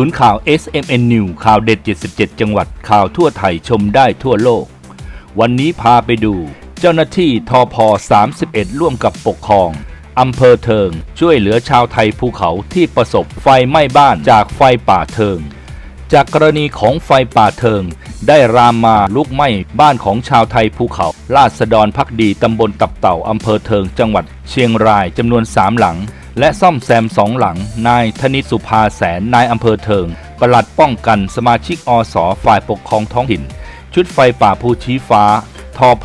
ศูนย์ข่าว SMN New ข่าวเด็ด 77 จังหวัดข่าวทั่วไทยชมได้ทั่วโลก วันนี้พาไปดู เจ้าหน้าที่ทอพ31 ร่วมกับปกครองอำเภอเทิง ช่วยเหลือชาวไทยภูเขาที่ประสบไฟไหม้บ้านจากไฟป่าเทิง จากกรณีของไฟป่าเทิง ได้รามมาลุกไหม้บ้านของชาวไทยภูเขาราษฎรพักดีตำบลตับเต่าอำเภอเทิงจังหวัดเชียงรายจำนวนสามหลัง และซ่อมแซมสองหลัง นายธนิตสุภาแสนนายอำเภอเทิง ปลัดป้องกันสมาชิกอสฝ่ายปกครองท้องถิ่น ชุดไฟป่าภูชี้ฟ้าทอพ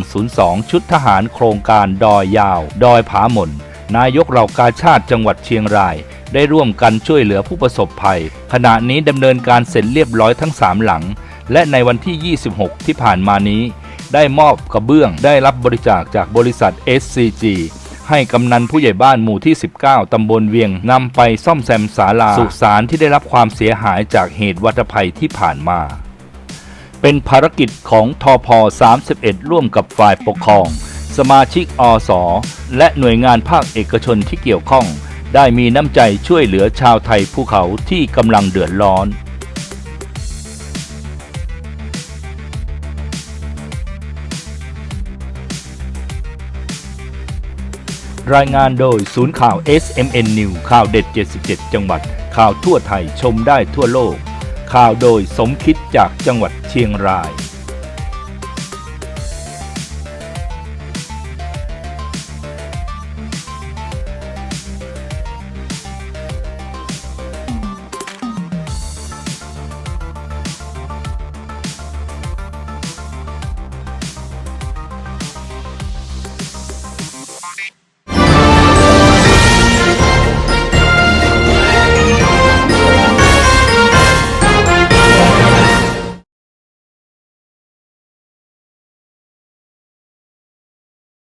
3102 ชุดทหารโครงการดอยยาว ดอยผาหม่น นายกเหล่ากาชาติจังหวัดเชียงราย ได้ร่วมกันช่วยเหลือผู้ประสบภัย ขณะนี้ดำเนินการเสร็จเรียบร้อยทั้ง 3 หลัง และในวันที่ 26 ที่ผ่านมานี้ ได้มอบกระเบื้องได้รับบริจาคจากบริษัท SCG ให้กำนันผู้ใหญ่บ้านหมู่ที่ 19 ตำบลเวียงนำไปซ่อมแซมศาลาสุสานที่ได้รับความเสียหายจากเหตุวัตภัยที่ผ่านมา เป็นภารกิจของทอพ31 ร่วมกับฝ่ายปกครอง สมาชิกอสและหน่วยงานภาคเอกชนที่เกี่ยวข้อง ได้มีน้ำใจช่วยเหลือชาวไทยภูเขาที่กำลังเดือดร้อน รายงานโดยศูนย์ข่าว SMN New ข่าวเด็ด 77 จังหวัด ข่าวทั่วไทยชมได้ทั่วโลก ข่าวโดยสมคิดจากจังหวัดเชียงราย